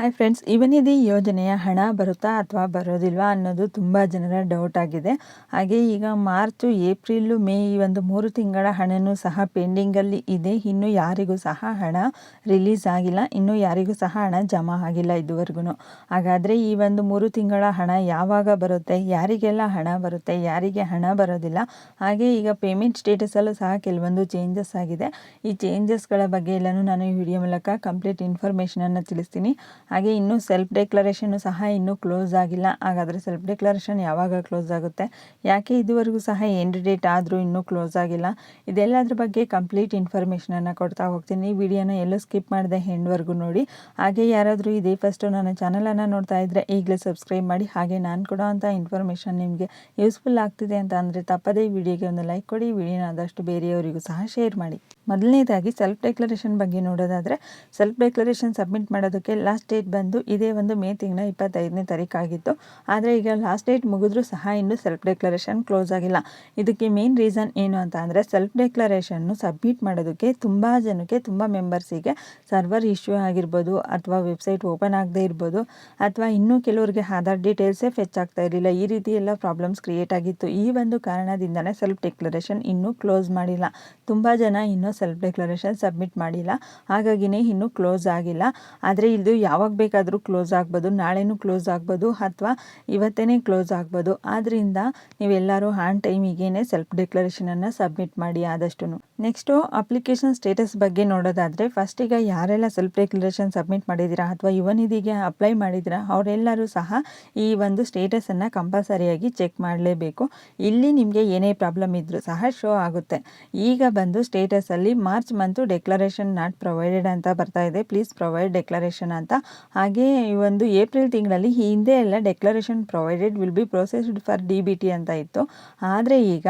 Hi friends ಇವನಿಧಿ ಯೋಜನೆಯ ಹಣ ಬರುತ್ತಾ ಅಥವಾ ಬರೋದಿಲ್ವಾ ಅನ್ನೋದು ತುಂಬ ಜನರ ಡೌಟ್ ಆಗಿದೆ. ಹಾಗೆ ಈಗ ಮಾರ್ಚು ಏಪ್ರಿಲು ಮೇ ಈ ಒಂದು ಮೂರು ತಿಂಗಳ ಹಣನೂ ಸಹ ಪೆಂಡಿಂಗಲ್ಲಿ ಇದೆ. ಇನ್ನು ಯಾರಿಗೂ ಸಹ ಹಣ ರಿಲೀಸ್ ಆಗಿಲ್ಲ. ಇನ್ನೂ ಯಾರಿಗೂ ಸಹ ಹಣ ಜಮಾ ಆಗಿಲ್ಲ ಇದುವರೆಗೂ ಹಾಗಾದರೆ ಈ ಒಂದು ಮೂರು ತಿಂಗಳ ಹಣ ಯಾವಾಗ ಬರುತ್ತೆ? ಯಾರಿಗೆಲ್ಲ ಹಣ ಬರುತ್ತೆ? ಯಾರಿಗೆ ಹಣ ಬರೋದಿಲ್ಲ? ಹಾಗೆ ಈಗ ಪೇಮೆಂಟ್ ಸ್ಟೇಟಸಲ್ಲೂ ಸಹ ಕೆಲವೊಂದು ಚೇಂಜಸ್ ಆಗಿದೆ. ಈ ಚೇಂಜಸ್ಗಳ ಬಗ್ಗೆ ಎಲ್ಲನೂ ನಾನು ಈ ವಿಡಿಯೋ ಮೂಲಕ ಕಂಪ್ಲೀಟ್ ಇನ್ಫಾರ್ಮೇಷನನ್ನು ತಿಳಿಸ್ತೀನಿ. ಹಾಗೆ ಇನ್ನೂ ಸೆಲ್ಫ್ ಡೆಕ್ಲರೇಷನ್ನು ಸಹ ಇನ್ನೂ ಕ್ಲೋಸ್ ಆಗಿಲ್ಲ. ಹಾಗಾದರೆ ಸೆಲ್ಫ್ ಡೆಕ್ಲರೇಷನ್ ಯಾವಾಗ ಕ್ಲೋಸ್ ಆಗುತ್ತೆ? ಯಾಕೆ ಇದುವರೆಗೂ ಸಹ ಎಂಡ್ ಡೇಟ್ ಆದರೂ ಇನ್ನೂ ಕ್ಲೋಸ್ ಆಗಿಲ್ಲ. ಇದೆಲ್ಲದ್ರ ಬಗ್ಗೆ ಕಂಪ್ಲೀಟ್ ಇನ್ಫಾರ್ಮೇಷನನ್ನು ಕೊಡ್ತಾ ಹೋಗ್ತೀನಿ. ಈ ವಿಡಿಯೋನ ಎಲ್ಲೂ ಸ್ಕಿಪ್ ಮಾಡಿದೆ ಹೆಂಡ್ವರೆಗೂ ನೋಡಿ. ಹಾಗೆ ಯಾರಾದರೂ ಇದೇ ಫಸ್ಟು ನನ್ನ ಚಾನಲನ್ನು ನೋಡ್ತಾ ಇದ್ದರೆ ಈಗಲೇ ಸಬ್ಸ್ಕ್ರೈಬ್ ಮಾಡಿ. ಹಾಗೆ ನಾನು ಕೊಡೋ ಅಂಥ ಇನ್ಫಾರ್ಮೇಷನ್ ನಿಮಗೆ ಯೂಸ್ಫುಲ್ ಆಗ್ತಿದೆ ಅಂತ ಅಂದರೆ ತಪ್ಪದೇ ವಿಡಿಯೋಗೆ ಒಂದು ಲೈಕ್ ಕೊಡಿ. ವಿಡಿಯೋನ ಆದಷ್ಟು ಬೇರೆಯವರಿಗೂ ಸಹ ಶೇರ್ ಮಾಡಿ. ಮೊದಲನೇದಾಗಿ ಸೆಲ್ಫ್ ಡೆಕ್ಲರೇಷನ್ ಬಗ್ಗೆ ನೋಡೋದಾದರೆ ಸೆಲ್ಫ್ ಡೆಕ್ಲರೇಷನ್ ಸಬ್ಮಿಟ್ ಮಾಡೋದಕ್ಕೆ ಲಾಸ್ಟ್ ಡೇಟ್ ಬಂದು ಇದೇ ಒಂದು ಮೇ ತಿಂಗಳ ಇಪ್ಪತ್ತೈದನೇ ತಾರೀಕಾಗಿತ್ತು ಆದರೆ ಈಗ ಲಾಸ್ಟ್ ಡೇಟ್ ಮುಗಿದ್ರೂ ಸಹ ಇನ್ನೂ ಸೆಲ್ಫ್ ಡೆಕ್ಲರೇಷನ್ ಕ್ಲೋಸ್ ಆಗಿಲ್ಲ. ಇದಕ್ಕೆ ಮೇನ್ ರೀಸನ್ ಏನು ಅಂತ ಅಂದರೆ ಸೆಲ್ಫ್ ಡೆಕ್ಲರೇಷನ್ನು ಸಬ್ಮಿಟ್ ಮಾಡೋದಕ್ಕೆ ತುಂಬ ಜನಕ್ಕೆ, ತುಂಬ ಮೆಂಬರ್ಸಿಗೆ ಸರ್ವರ್ ಇಶ್ಯೂ ಆಗಿರ್ಬೋದು, ಅಥವಾ ವೆಬ್ಸೈಟ್ ಓಪನ್ ಆಗದೇ ಇರ್ಬೋದು, ಅಥವಾ ಇನ್ನೂ ಕೆಲವರಿಗೆ ಆಧಾರ್ ಡೀಟೇಲ್ಸೇ ಫೆಚ್ ಆಗ್ತಾ ಇರಲಿಲ್ಲ. ಈ ರೀತಿ ಎಲ್ಲ ಪ್ರಾಬ್ಲಮ್ಸ್ ಕ್ರಿಯೇಟ್ ಆಗಿತ್ತು. ಈ ಒಂದು ಕಾರಣದಿಂದನೇ ಸೆಲ್ಫ್ ಡೆಕ್ಲರೇಷನ್ ಇನ್ನೂ ಕ್ಲೋಸ್ ಮಾಡಿಲ್ಲ. ತುಂಬ ಜನ ಇನ್ನೂ ಸೆಲ್ಫ್ ಡೆಕ್ಲರೇಷನ್ ಸಬ್ಮಿಟ್ ಮಾಡಿಲ್ಲ. ಹಾಗಾಗಿನೇ ಇನ್ನೂ ಕ್ಲೋಸ್ ಆಗಿಲ್ಲ. ಆದರೆ ಇದು ಯಾವಾಗ ಬೇಕಾದರೂ ಕ್ಲೋಸ್ ಆಗ್ಬೋದು, ನಾಳೆನೂ ಕ್ಲೋಸ್ ಆಗ್ಬೋದು ಅಥವಾ ಇವತ್ತೇ ಕ್ಲೋಸ್ ಆಗ್ಬೋದು. ಆದ್ದರಿಂದ ನೀವೆಲ್ಲರೂ ಆನ್ ಟೈಮಿಗೇನೆ ಸೆಲ್ಫ್ ಡೆಕ್ಲರೇಷನನ್ನು ಸಬ್ಮಿಟ್ ಮಾಡಿ ಆದಷ್ಟು ನೆಕ್ಸ್ಟು ಅಪ್ಲಿಕೇಶನ್ ಸ್ಟೇಟಸ್ ಬಗ್ಗೆ ನೋಡೋದಾದರೆ ಫಸ್ಟ್ ಈಗ ಯಾರೆಲ್ಲ ಸೆಲ್ಫ್ ಡೆಕ್ಲರೇಷನ್ ಸಬ್ಮಿಟ್ ಮಾಡಿದ್ದೀರಾ ಅಥವಾ ಯುವನಿಧಿಗೆ ಅಪ್ಲೈ ಮಾಡಿದ್ದೀರಾ ಅವರೆಲ್ಲರೂ ಸಹ ಈ ಒಂದು ಸ್ಟೇಟಸನ್ನು ಕಂಪಲ್ಸರಿಯಾಗಿ ಚೆಕ್ ಮಾಡಲೇಬೇಕು. ಇಲ್ಲಿ ನಿಮಗೆ ಏನೇ ಪ್ರಾಬ್ಲಮ್ ಇದ್ದರೂ ಸಹ ಶೋ ಆಗುತ್ತೆ. ಈಗ ಬಂದು ಸ್ಟೇಟಸಲ್ಲಿ March month declaration not provided ಅಂತ ಬರ್ತಾ ಇದೆ. ಪ್ಲೀಸ್ ಪ್ರೊವೈಡ್ ಡೆಕ್ಲರೇಷನ್ ಅಂತ. ಹಾಗೆ ಈ ಒಂದು ಏಪ್ರಿಲ್ ತಿಂಗಳಲ್ಲಿ ಹಿಂದೆ ಎಲ್ಲ declaration provided will be processed for D B T ಅಂತ ಇತ್ತು. ಆದರೆ ಈಗ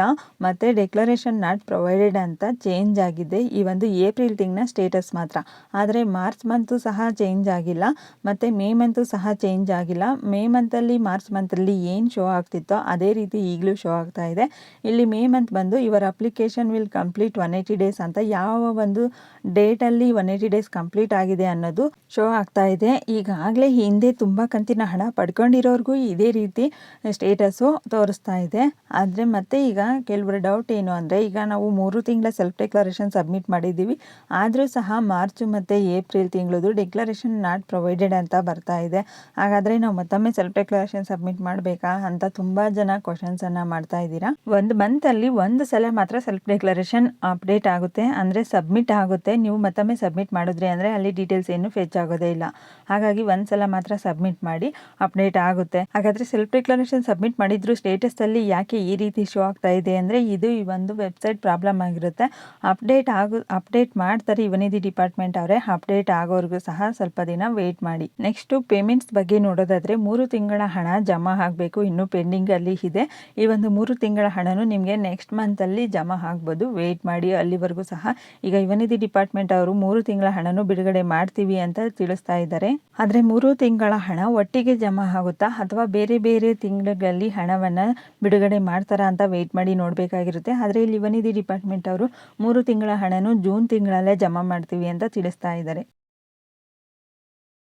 ಮತ್ತೆ ಡೆಕ್ಲರೇಷನ್ ನಾಟ್ ಪ್ರೊವೈಡೆಡ್ ಅಂತ ಚೇಂಜ್ ಆಗಿದೆ. ಈ ಒಂದು ಏಪ್ರಿಲ್ ತಿಂಗಳ ಸ್ಟೇಟಸ್ ಮಾತ್ರ. ಆದರೆ ಮಾರ್ಚ್ ಮಂತು ಸಹ ಚೇಂಜ್ ಆಗಿಲ್ಲ. ಮತ್ತು ಮೇ ಮಂತು ಸಹ ಚೇಂಜ್ ಆಗಿಲ್ಲ. ಮೇ ಮಂತಲ್ಲಿ, ಮಾರ್ಚ್ ಮಂತಲ್ಲಿ ಏನು ಶೋ ಆಗ್ತಿತ್ತೋ ಅದೇ ರೀತಿ ಈಗಲೂ ಶೋ ಆಗ್ತಾ ಇದೆ. ಇಲ್ಲಿ ಮೇ ಮಂತ್ ಬಂದು ಇವರ application will complete one eighty days ಅಂತ ಯಾವ ಒಂದು ಡೇಟಲ್ಲಿ ಒನ್ ಏಯ್ಟಿ ಡೇಸ್ ಕಂಪ್ಲೀಟ್ ಆಗಿದೆ ಅನ್ನೋದು ಶೋ ಆಗ್ತಾ ಇದೆ. ಈಗಾಗಲೇ ಹಿಂದೆ ತುಂಬ ಕಂತಿನ ಹಣ ಪಡ್ಕೊಂಡಿರೋರ್ಗೂ ಇದೇ ರೀತಿ ಸ್ಟೇಟಸ್ಸು ತೋರಿಸ್ತಾ ಇದೆ. ಆದರೆ ಮತ್ತೆ ಈಗ ಕೆಲವರು ಡೌಟ್ ಏನು ಅಂದರೆ, ಈಗ ನಾವು ಮೂರು ತಿಂಗಳ ಸೆಲ್ಫ್ ಡೆಕ್ಲರೇಷನ್ ಸಬ್ಮಿಟ್ ಮಾಡಿದ್ದೀವಿ. ಆದರೂ ಸಹ ಮಾರ್ಚ್ ಮತ್ತು ಏಪ್ರಿಲ್ ತಿಂಗಳದು ಡೆಕ್ಲರೇಷನ್ ನಾಟ್ ಪ್ರೊವೈಡೆಡ್ ಅಂತ ಬರ್ತಾ ಇದೆ. ಹಾಗಾದರೆ ನಾವು ಮತ್ತೊಮ್ಮೆ ಸೆಲ್ಫ್ ಡೆಕ್ಲರೇಷನ್ ಸಬ್ಮಿಟ್ ಮಾಡಬೇಕಾ ಅಂತ ತುಂಬ ಜನ ಕ್ವಶನ್ಸನ್ನು ಮಾಡ್ತಾ ಇದ್ದೀರಾ. ಒಂದು ಮಂತಲ್ಲಿ ಒಂದು ಸಲ ಮಾತ್ರ ಸೆಲ್ಫ್ ಡೆಕ್ಲರೇಷನ್ ಅಪ್ಡೇಟ್ ಆಗುತ್ತೆ. ಅಂದರೆ ಸಬ್ಮಿಟ್ ಆಗುತ್ತೆ. ನೀವು ಮತ್ತೊಮ್ಮೆ ಸಬ್ಮಿಟ್ ಮಾಡಿದ್ರಿ ಅಂದರೆ ಅಲ್ಲಿ ಡೀಟೇಲ್ಸ್ ಏನು ಫೆಚ್ ಆಗೋದೇ ಇಲ್ಲ. ಹಾಗಾಗಿ ಒಂದು ಸಲ ಮಾತ್ರ ಸಬ್ಮಿಟ್ ಮಾಡಿ ಅಪ್ಡೇಟ್ ಆಗುತ್ತೆ. ಹಾಗಾದರೆ ಸೆಲ್ಫ್ ಡಿಕ್ಲರೇಷನ್ ಸಬ್ಮಿಟ್ ಮಾಡಿದ್ರು ಸ್ಟೇಟಸಲ್ಲಿ ಯಾಕೆ ಈ ರೀತಿ ಶೋ ಆಗ್ತಾ ಇದೆ ಅಂದರೆ ಇದು ಈ ಒಂದು ವೆಬ್ಸೈಟ್ ಪ್ರಾಬ್ಲಮ್ ಆಗಿರುತ್ತೆ. ಅಪ್ಡೇಟ್ ಆಗು ಅಪ್ಡೇಟ್ ಮಾಡ್ತಾರೆ ಇವನಿಧಿ ಡಿಪಾರ್ಟ್ಮೆಂಟ್ ಅವರೇ. ಅಪ್ಡೇಟ್ ಆಗೋವರೆಗೂ ಸಹ ಸ್ವಲ್ಪ ದಿನ ವೇಟ್ ಮಾಡಿ. ನೆಕ್ಸ್ಟು ಪೇಮೆಂಟ್ಸ್ ಬಗ್ಗೆ ನೋಡೋದಾದರೆ ಮೂರು ತಿಂಗಳ ಹಣ ಜಮಾ ಆಗಬೇಕು. ಇನ್ನೂ ಪೆಂಡಿಂಗಲ್ಲಿ ಇದೆ. ಈ ಒಂದು ಮೂರು ತಿಂಗಳ ಹಣನೂ ನಿಮಗೆ ನೆಕ್ಸ್ಟ್ ಮಂತಲ್ಲಿ ಜಮಾ ಆಗ್ಬೋದು. ವೇಟ್ ಮಾಡಿ ಅಲ್ಲಿವರೆಗೂ ಸಹ ಈಗ ಯುವನಿಧಿ ಡಿಪಾರ್ಟ್ಮೆಂಟ್ ಅವರು ಮೂರು ತಿಂಗಳ ಹಣನು ಬಿಡುಗಡೆ ಮಾಡ್ತೀವಿ ಅಂತ ತಿಳಿಸ್ತಾ ಇದ್ದಾರೆ. ಆದರೆ ಮೂರು ತಿಂಗಳ ಹಣ ಒಟ್ಟಿಗೆ ಜಮಾ ಆಗುತ್ತಾ ಅಥವಾ ಬೇರೆ ಬೇರೆ ತಿಂಗಳಲ್ಲಿ ಹಣವನ್ನು ಬಿಡುಗಡೆ ಮಾಡ್ತಾರಾ ಅಂತ ವೆಯ್ಟ್ ಮಾಡಿ ನೋಡಬೇಕಾಗಿರುತ್ತೆ. ಆದರೆ ಇಲ್ಲಿ ಯುವನಿಧಿ ಡಿಪಾರ್ಟ್ಮೆಂಟ್ ಅವರು ಮೂರು ತಿಂಗಳ ಹಣನೂ ಜೂನ್ ತಿಂಗಳಲ್ಲೇ ಜಮಾ ಮಾಡ್ತೀವಿ ಅಂತ ತಿಳಿಸ್ತಾ ಇದ್ದಾರೆ.